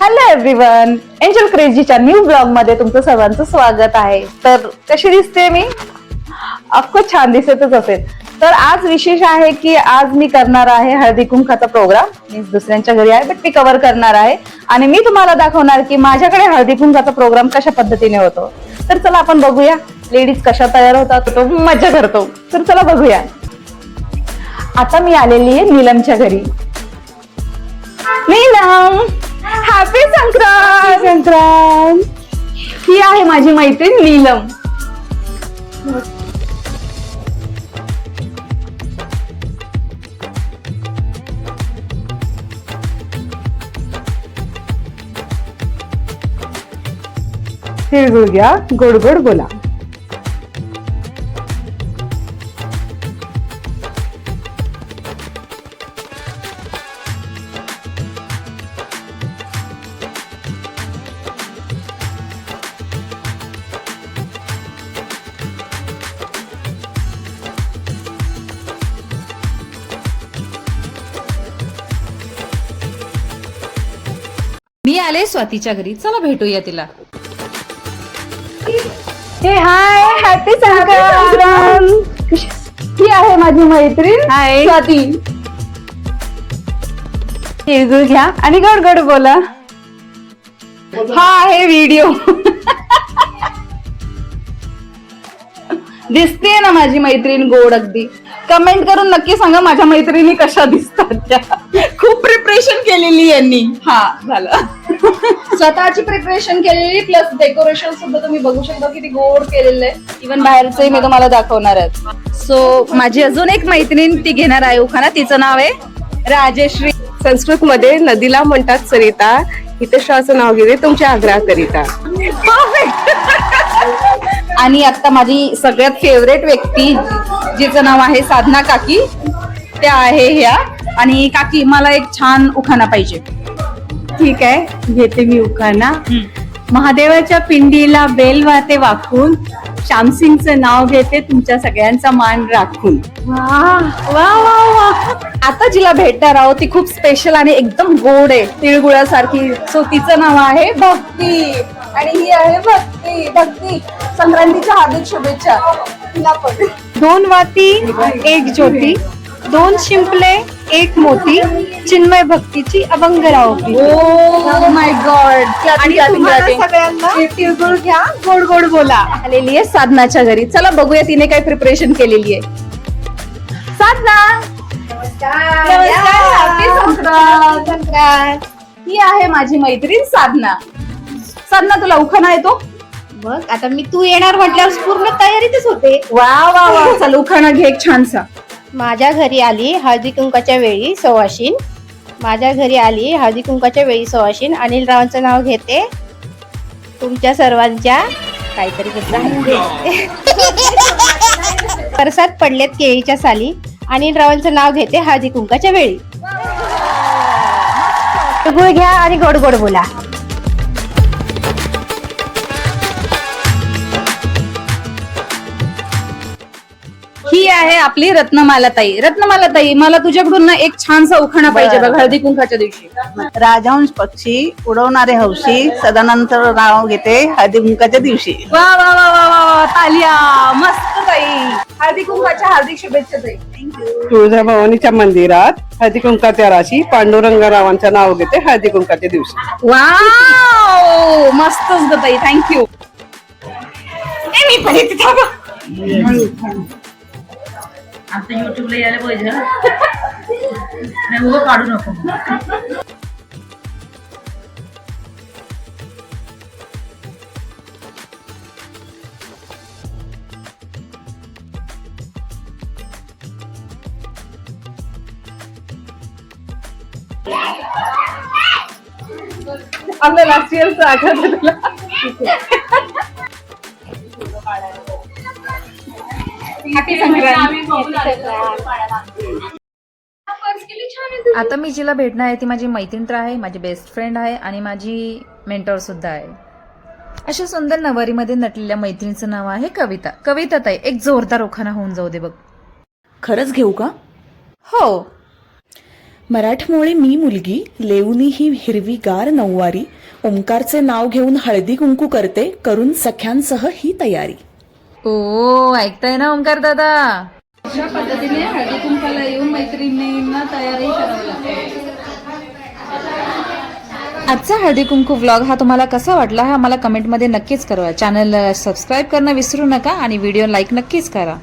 Hello everyone angel क्रेझीच्या new ब्लॉगमध्ये तुमचं सर्वांचं स्वागत आहे. तर कशी दिसते मी? अख्खं छान दिसतच असेल. तर आज विशेष आहे की आज मी करणार आहे हळदी कुंकाचा प्रोग्राम मी दुसऱ्यांच्या घरी आहे बट मी कव्हर करणार आहे. आणि मी तुम्हाला दाखवणार की माझ्याकडे हळदी कुंकाचा प्रोग्राम कशा पद्धतीने होतो. तर चला आपण बघूया. लेडीज कशा तयार होतात तो मज्जा करतो. तर चला बघूया. आता मी आलेली आहे नीलमच्या घरी. नीलम! हॅपी संक्रांत संक्रांत ही आहे माझी मैत्रीण नीलम. तिळगुळ घ्या गोड गोड बोला. मी आले स्वातीच्या घरी. चला भेटूया तिला. हे हाय हॅपी संक्रांत ही आहे माझी मैत्रीण? हाय. स्वाती. तिळगुळ घ्या आणि गड गड बोला. हा आहे व्हिडिओ दिसते ना माझी मैत्रीण गोड अगदी. कमेंट करून नक्की सांगा माझ्या मैत्रिणी कशा दिसतात त्या. खूप प्रिपरेशन केलेली यांनी. हा झालं. स्वतःची प्रिपरेशन केलेली प्लस डेकोरेशन सुद्धा तुम्ही बघू शकता किती गोड केलेलं आहे. इव्हन बाहेरचंही मी तुम्हाला दाखवणार आहे. सो माझी अजून एक मैत्रीण ती घेणार आहे उखाना तिचं नाव आहे राजेश्री. संस्कृत मध्ये नदीला म्हणतात सरिता. हितश्वाचं नाव घेते तुमच्या आग्रहाकरिता. आणि आता माझी सगळ्यात फेवरेट व्यक्ती जिचं नाव आहे साधना काकी त्या आहे ह्या. आणि काकी मला एक छान उखाणा पाहिजे. ठीक आहे घेते मी उखाणा. महादेवाच्या पिंडीला बेल वाहते वाकून. श्यामसिंगचं नाव घेते तुमच्या सगळ्यांचा मान राखून. वा वा वा आता जिला भेटणार आहोत ती खूप स्पेशल आणि एकदम गोड आहे. तिळगुळासारखी. सो तिचं नाव आहे भक्ती. आणि ही आहे भक्ती भक्ती. संक्रांतीच्या हार्दिक शुभेच्छा. तिला पण. दोन वाती एक ज्योती. दोन शिंपले एक मोती. चिन्मय भक्तीची अभंग रावती. Oh my God. आणि सगळ्यांना तिळगुळ घ्या. गोड गोड बोला. आलेली आहे साधनाच्या घरी. चला बघूया तिने काय प्रिपरेशन केलेली आहे. साधना! नमस्कार. happy संक्रांत. ही आहे माझी मैत्रीण साधना. साधना तुला उखाणा येतो. बघ आता मी तू येणार म्हटल्यावर पूर्ण तयारीतच होते. वा वा वा. चल उखाणा घे एक छानसा. माझ्या घरी आली हळदी कुंकाच्या वेळी सवाशीन. माझ्या घरी आली हळदी कुंकाच्या वेळी सवाशीन. अनिल रावांचं नाव घेते. तुमच्या सर्वांच्या काहीतरी घेतलं. परसात पडलेत केळीच्या साली. अनिल रावांचं नाव घेते हळदी कुंकाच्या वेळी. गुळ घ्या आणि गोड गोड बोला. आहे आपली रत्नमाला ताई रत्नमाला ताई मला तुझ्याकडून ना एक छानसा उखाणा पाहिजे बघ हळदी कुंकाच्या दिवशी. राजहंस पक्षी उडवणारे हौशी सदानंद नाव घेते हळदी कुंकाच्या दिवशी. वा वा वा वा वा वा तालिया मस्त ताई. हळदी कुंकाच्या हार्दिक शुभेच्छा ताई. तुळजाभवानीच्या मंदिरात हळदी कुंकाच्या राशी पांडुरंगरावांचं नाव घेते हळदी कुंकाच्या दिवशी. वाव! मस्तच ग ताई थँक्यू मी पण येते थांबा. आता युट्यूबला यायला पाहिजे हं? नाही उभं काढू नको आपलं लास्ट इयरचं आठवतं तुला हॅपी संक्रांत. आता मी जिला भेटणार आहे ती माझी मैत्रीण तर आहे माझी बेस्ट फ्रेंड आहे आणि माझी मेंटॉर सुद्धा आहे. अशा सुंदर नवारीमध्ये नटलेल्या मैत्रिणीचं नाव आहे कविता. कविता ताई एक जोरदार उखाणा होऊन जाऊ दे बघ. खरंच घेऊ का? हो. मराठमोळी मी मुलगी लेवनी ही हिरवीगार नऊवारी ओंकारचे नाव घेऊन हळदी कुंकू करते करून सख्यांसह ही तयारी. ओ ऐकताय ना ओंकार दादा? अशा पद्धतीने हळदी कुंकाला येऊन मैत्रिणींना तयारी करावी लागते. आजचा हळदी कुंकू व्लॉग हा तुम्हाला कसा वाटला हा मला कमेंटमध्ये नक्कीच कळवा. चॅनलला सबस्क्राईब करणं विसरू नका आणि व्हिडिओ लाईक नक्कीच करा.